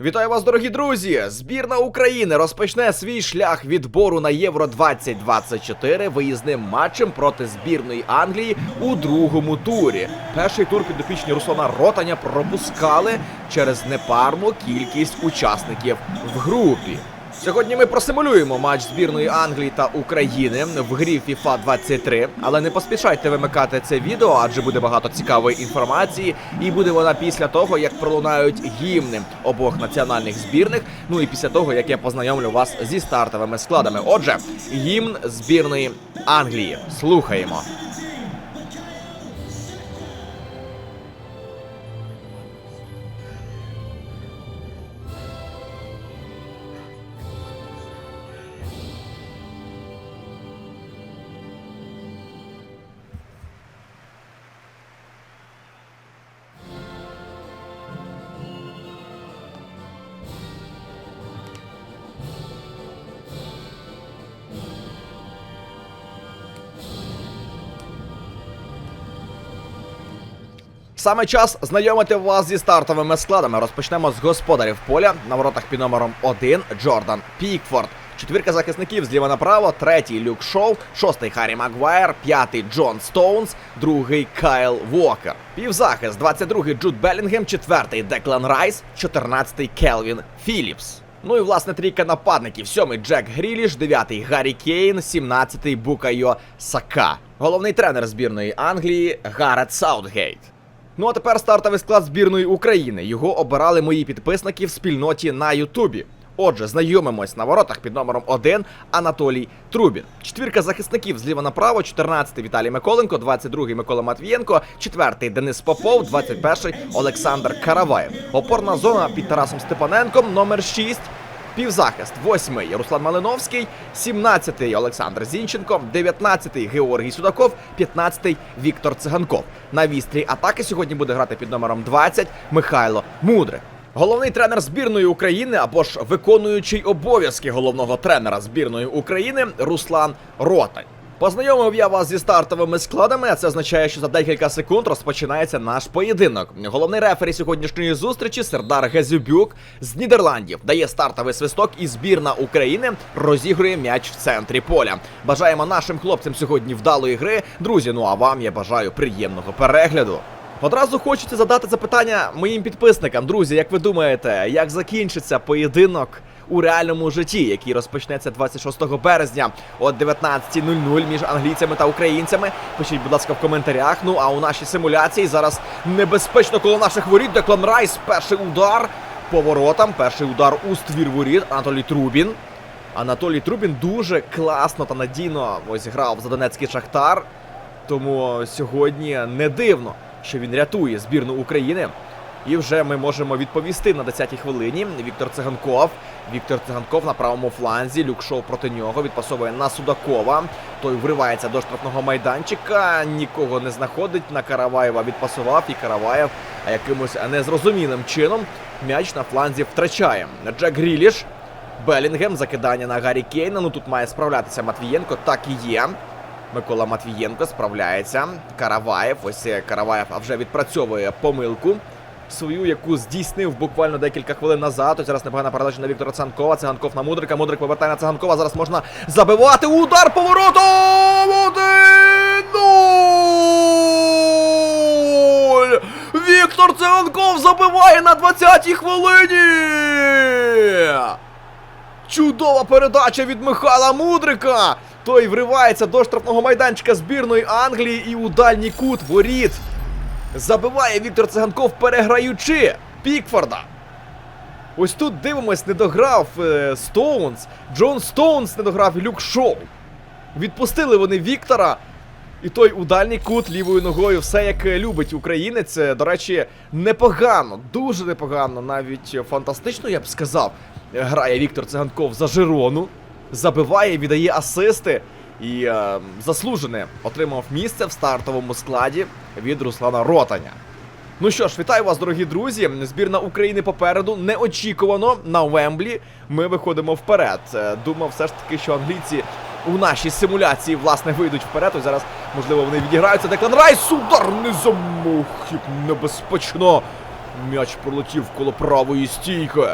Вітаю вас, дорогі друзі! Збірна України розпочне свій шлях відбору на Євро 2024 виїзним матчем проти збірної Англії у другому турі. Перший тур підопічні Руслана Ротаня пропускали через непарну кількість учасників в групі. Сьогодні ми просимулюємо матч збірної Англії та України в грі FIFA 23, але не поспішайте вимикати це відео, адже буде багато цікавої інформації, і буде вона після того, як пролунають гімни обох національних збірних. Ну і після того, як я познайомлю вас зі стартовими складами. Отже, гімн збірної Англії. Слухаємо. Саме час знайомити вас зі стартовими складами. Розпочнемо з господарів поля на воротах під номером 1 Джордан Пікфорд. Четвірка захисників зліва направо, третій Люк Шоу, шостий Харрі Магуайр, п'ятий Джон Стоунс, другий Кайл Вокер. Півзахист, 22-й Джуд Белінгем, четвертий Деклан Райс, 14-й Келвін Філіпс. Ну і власне трійка нападників: сьомий Джек Гріліш, дев'ятий Гаррі Кейн, сімнадцятий Букайо Сака. Головний тренер збірної Англії Гарет Саутгейт. Ну а тепер стартовий склад збірної України. Його обирали мої підписники в спільноті на Ютубі. Отже, знайомимось на воротах під номером 1 Анатолій Трубін. Четвірка захисників зліва направо, 14-й Віталій Миколенко, 22-й Микола Матвієнко, 4-й Денис Попов, 21-й Олександр Караваєв. Опорна зона під Тарасом Степаненком, номер 6. Півзахист, 8-й Руслан Малиновський, 17-й Олександр Зінченко, 19-й Георгій Судаков, 15-й Віктор Циганков. На вістрі атаки сьогодні буде грати під номером 20 Михайло Мудрик. Головний тренер збірної України або ж виконуючий обов'язки головного тренера збірної України Руслан Ротань. Познайомив я вас зі стартовими складами, а це означає, що за декілька секунд розпочинається наш поєдинок. Головний рефері сьогоднішньої зустрічі Сердар Гезюбюк з Нідерландів дає стартовий свисток, і збірна України розігрує м'яч в центрі поля. Бажаємо нашим хлопцям сьогодні вдалої гри. Друзі, ну а вам я бажаю приємного перегляду. Одразу хочеться задати запитання моїм підписникам. Друзі, як ви думаєте, як закінчиться поєдинок у реальному житті, який розпочнеться 26 березня о 19.00 між англійцями та українцями? Пишіть, будь ласка, в коментарях. Ну а у нашій симуляції зараз небезпечно коло наших воріт. Деклан Райс, перший удар по воротам. Перший удар у ствір воріт. Анатолій Трубін. Анатолій Трубін дуже класно та надійно ось грав за Донецький Шахтар. Тому сьогодні не дивно, що він рятує збірну України. І вже ми можемо відповісти на 10-й хвилині. Віктор Циганков. Віктор Циганков на правому фланзі. Люкшов проти нього. Відпасовує на Судакова. Той вривається до штрафного майданчика. Нікого не знаходить. На Караваєва відпасував. І Караваєв якимось незрозумілим чином м'яч на фланзі втрачає. Джек Гріліш. Белінгем. Закидання на Гаррі Кейна. Ну тут має справлятися Матвієнко. Так і є. Микола Матвієнко справляється. Караваєв. Ось е, Караваєв вже відпрацьовує помилку свою, яку здійснив буквально декілька хвилин назад. Ось зараз непогана передача на Віктора Цанкова. Циганков на Мудрика. Мудрик повертає на Циганкова. Зараз можна забивати. Удар поворотом! Віктор Циганков забиває на 20-й хвилині! Чудова передача від Михайла Мудрика. Той вривається до штрафного майданчика збірної Англії і у дальній кут воріт. Забиває Віктор Циганков, переграючи Пікфорда. Ось тут дивимось, не дограв е, Стоунс. Джон Стоунс не дограв Люк Шоу. Відпустили вони Віктора. І той у дальній кут лівою ногою, все як любить українець. Е, До речі, непогано, дуже непогано, навіть фантастично, я б сказав. Е, Грає Віктор Циганков за Жирону, забиває, віддає асисти і е, заслужене отримав місце в стартовому складі від Руслана Ротаня. Ну що ж, вітаю вас, дорогі друзі. Збірна України попереду неочікувано на Вемблі. Ми виходимо вперед. Е, Думав все ж таки, що англійці у нашій симуляції власне вийдуть вперед. Ось зараз, можливо, вони відіграються. Деклан Райс, удар не замах, як небезпечно М'яч пролетів коло правої стійки.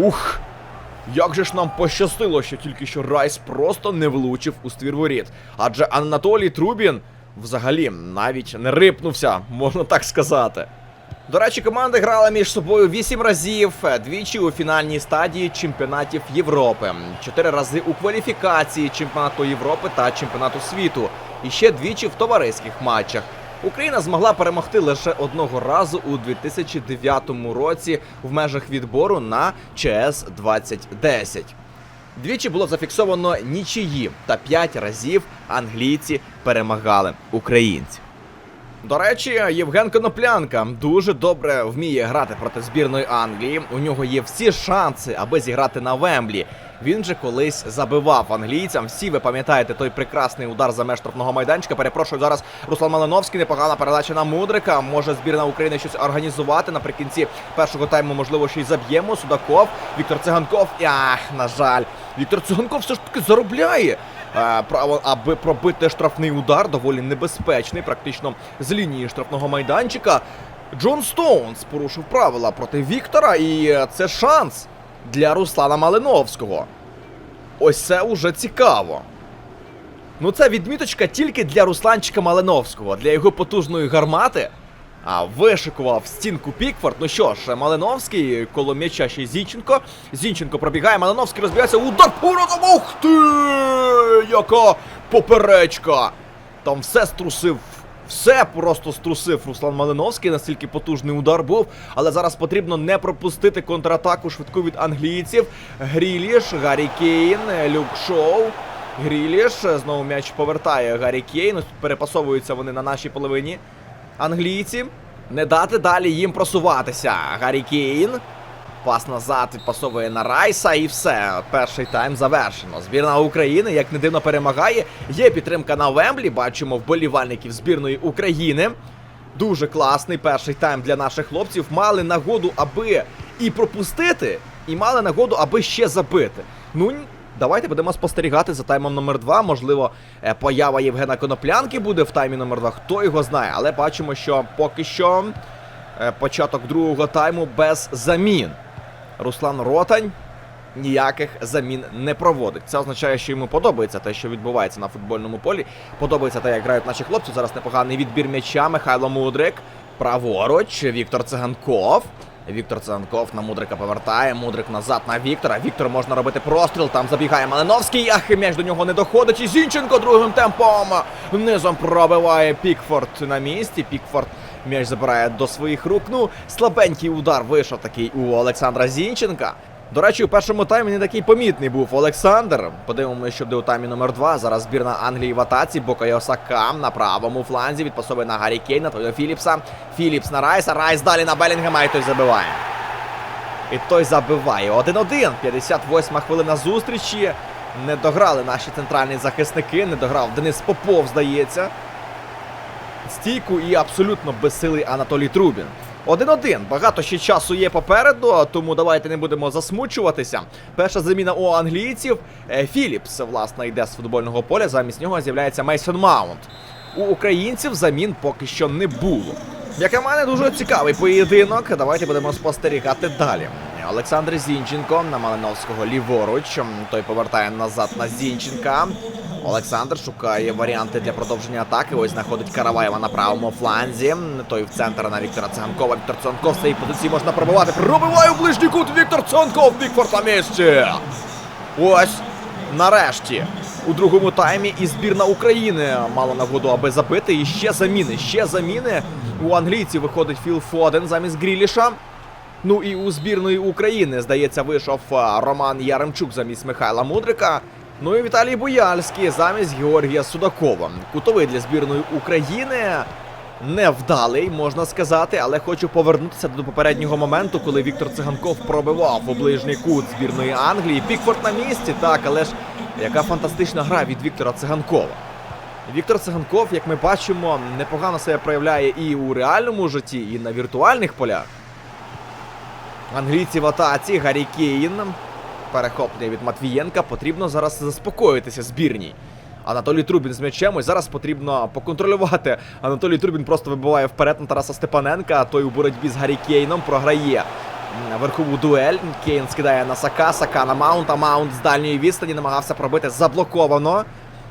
Ух! Як же ж нам пощастило, що тільки що Райс просто не влучив у ствір воріт. Адже Анатолій Трубін взагалі навіть не рипнувся, можна так сказати. До речі, команди грали між собою 8 разів, двічі у фінальній стадії чемпіонатів Європи, 4 рази у кваліфікації чемпіонату Європи та чемпіонату світу, і ще двічі в товариських матчах. Україна змогла перемогти лише одного разу у 2009 році в межах відбору на ЧС 2010. Двічі було зафіксовано нічиї, та 5 разів англійці перемагали українців. До речі, Євген Коноплянка дуже добре вміє грати проти збірної Англії. У нього є всі шанси, аби зіграти на Вемблі. Він же колись забивав англійцям. Всі ви пам'ятаєте той прекрасний удар за меж штрафного майданчика. Перепрошую зараз Руслан Малиновський. Непогана передача на Мудрика. Може збірна України щось організувати. Наприкінці першого тайму, можливо, ще й заб'ємо. Судаков, Віктор Циганков. Ах, на жаль, Віктор Циганков все ж таки заробляє. Е, право, аби пробити штрафний удар, доволі небезпечний, практично з лінії штрафного майданчика. Джон Стоунс порушив правила проти Віктора, і е, це шанс для Руслана Малиновського. Ось це уже цікаво. Ну, це відміточка тільки для Русланчика Малиновського, для його потужної гармати. А вишикував стінку Пікфорд. Ну що ж, Малиновський коло м'яча ще Зінченко. Зінченко пробігає, Малиновський розбігається. Удар поворотом! Ух ти! Яка поперечка! Там все струсив. Все просто струсив Руслан Малиновський, настільки потужний удар був. Але зараз потрібно не пропустити контратаку швидку від англійців. Гріліш, Гаррі Кейн, Люк Шоу. Гріліш знову м'яч повертає Гаррі Кейн. Перепасовуються вони на нашій половині. Англійці. Не дати далі їм просуватися. Гаррі Кейн. Пас назад відпасовує на Райса і все. Перший тайм завершено. Збірна України, як не дивно, перемагає. Є підтримка на Вемблі. Бачимо вболівальників збірної України. Дуже класний перший тайм для наших хлопців. Мали нагоду, аби і пропустити, і мали нагоду, аби ще забити. Ну, давайте будемо спостерігати за таймом номер 2 Можливо, е, поява Євгена Коноплянки буде в таймі номер 2 Хто його знає, але бачимо, що поки що е, початок другого тайму без замін. Руслан Ротань ніяких замін не проводить. Це означає, що йому подобається те, що відбувається на футбольному полі. Подобається те, як грають наші хлопці. Зараз непоганий відбір м'яча. Михайло Мудрик. Праворуч. Віктор Циганков. Віктор Циганков на Мудрика повертає. Мудрик назад на Віктора. Віктор можна робити простріл. Там забігає Малиновський. Ах, м'яч до нього не доходить. І Зінченко другим темпом. Низом пробиває Пікфорд на місці. Пікфорд м'яч забирає до своїх рук. Ну, слабенький удар вийшов такий у Олександра Зінченка. До речі, у першому таймі не такий помітний був Олександр. Подивимося, що буде у таймі номер 2 Зараз збірна Англії в атаці. Бокайо Сака на правому фланзі. Відпасовує на Гаррі Кейна, Тойо Філіпса. Філіпс на Райса. Райс далі на Белінгема і той забиває. І той забиває. 1-1. 58 хвилина зустрічі. Не дограли наші центральні захисники. Не дограв Денис Попов, здається. Стійку і абсолютно безсилий Анатолій Трубін. 1-1. Багато ще часу є попереду, тому давайте не будемо засмучуватися. Перша заміна у англійців. Е, Філіпс, власне, йде з футбольного поля. Замість нього з'являється Мейсон Маунт. У українців замін поки що не було. Як на мене, дуже цікавий поєдинок. Давайте будемо спостерігати далі. Олександр Зінченко на Малиновського ліворуч. Той повертає назад на Зінченка. Олександр шукає варіанти для продовження атаки. Ось знаходить Караваєва на правому фланзі. Той в центр на Віктора Циганкова. Віктор з цієї позиції можна пробивати. Пробиває у ближній кут Віктор Циганков. Бікфорд на місці. Ось нарешті. У другому таймі і збірна України мала нагоду, аби забити. І ще заміни. Ще заміни. У англійців виходить Філ Фоден замість Гріліша. Ну і у збірної України, здається, вийшов Роман Яремчук замість Михайла Мудрика. Ну і Віталій Бояльський замість Георгія Судакова. Кутовий для збірної України. Невдалий, можна сказати, але хочу повернутися до попереднього моменту, коли Віктор Циганков пробивав у ближній кут збірної Англії. Пікфорд на місці, так, але ж яка фантастична гра від Віктора Циганкова. Віктор Циганков, як ми бачимо, непогано себе проявляє і у реальному житті, і на віртуальних полях. Англійці в атаці, Гаррі Кейн. Перехоплення від Матвієнка. Потрібно зараз заспокоїтися збірній. Анатолій Трубін з м'ячем. Ось зараз потрібно поконтролювати. Анатолій Трубін просто вибиває вперед на Тараса Степаненка. а Той у боротьбі з Гаррі Кейном програє верхову дуель. Кейн скидає на Сака, Сака на Маунта. Маунт з дальньої відстані намагався пробити заблоковано.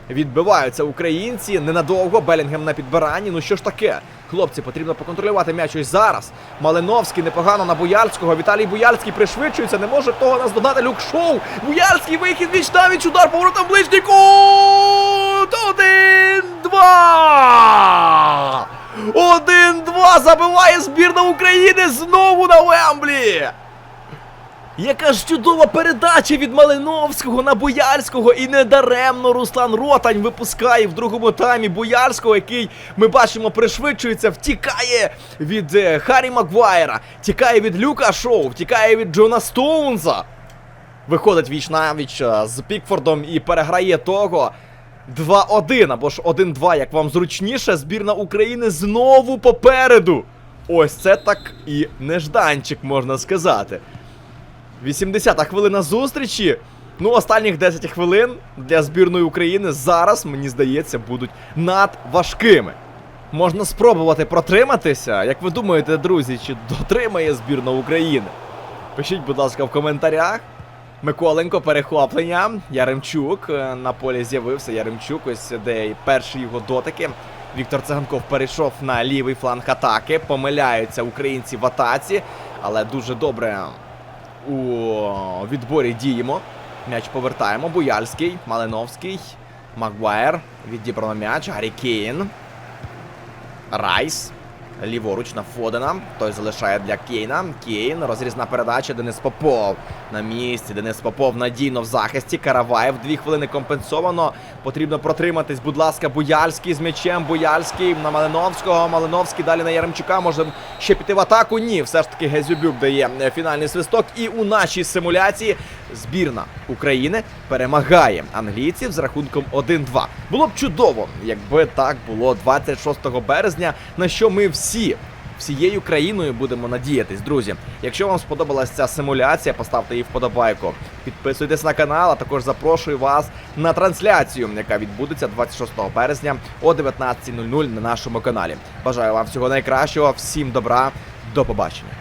Відбиваються українці ненадовго. Белінгем на підбиранні. Ну що ж таке? Хлопці, потрібно поконтролювати м'яч ось зараз. Малиновський непогано на Буяльського. Віталій Буяльський пришвидшується. Не може того наздогнати люк шоу. Буяльський вихід віч навіч удар поворотом ближній кут! Один, два! Один-два забиває збірна України знову на Вемблі! Яка ж чудова передача від Малиновського на Боярського, і недаремно Руслан Ротань випускає в другому таймі Боярського, який ми бачимо пришвидшується, втікає від е, Харрі Магуайра, тікає від Люка Шоу, втікає від Джона Стоунза. Виходить віч навіч е, з Пікфордом і переграє того. 2-1 або ж 1-2, як вам зручніше, збірна України знову попереду. Ось це так і нежданчик, можна сказати. 80-та хвилина зустрічі. Ну, останніх 10 хвилин для збірної України зараз, мені здається, будуть надважкими. Можна спробувати протриматися. Як ви думаєте, друзі, чи дотримає збірна України? Пишіть, будь ласка, в коментарях. Миколенко, перехоплення. Яремчук е, на полі з'явився. Яремчук, ось де перші його дотики. Віктор Циганков перейшов на лівий фланг атаки. Помиляються українці в атаці, але дуже добре у відборі діємо. М'яч повертаємо. Буяльський, Малиновський, Магуайр. Відібрано м'яч. Гаррі Кейн. Райс. Ліворуч на Фодена. Той залишає для Кейна. Кейн. Розрізна передача. Денис Попов. На місці. Денис Попов надійно в захисті. Караваєв. Дві хвилини компенсовано. Потрібно протриматись. Будь ласка, Буяльський з м'ячем. Буяльський на Малиновського. Малиновський далі на Яремчука. Може ще піти в атаку. Ні, все ж таки Гезюбюк дає фінальний свисток. І у нашій симуляції збірна України перемагає англійців з рахунком 1-2. Було б чудово, якби так було 26 березня, на що ми всі. Всією країною будемо надіятись, друзі. Якщо вам сподобалась ця симуляція, поставте її вподобайку. Підписуйтесь на канал, а також запрошую вас на трансляцію, яка відбудеться 26 березня о 19.00 на нашому каналі. Бажаю вам всього найкращого, всім добра, до побачення.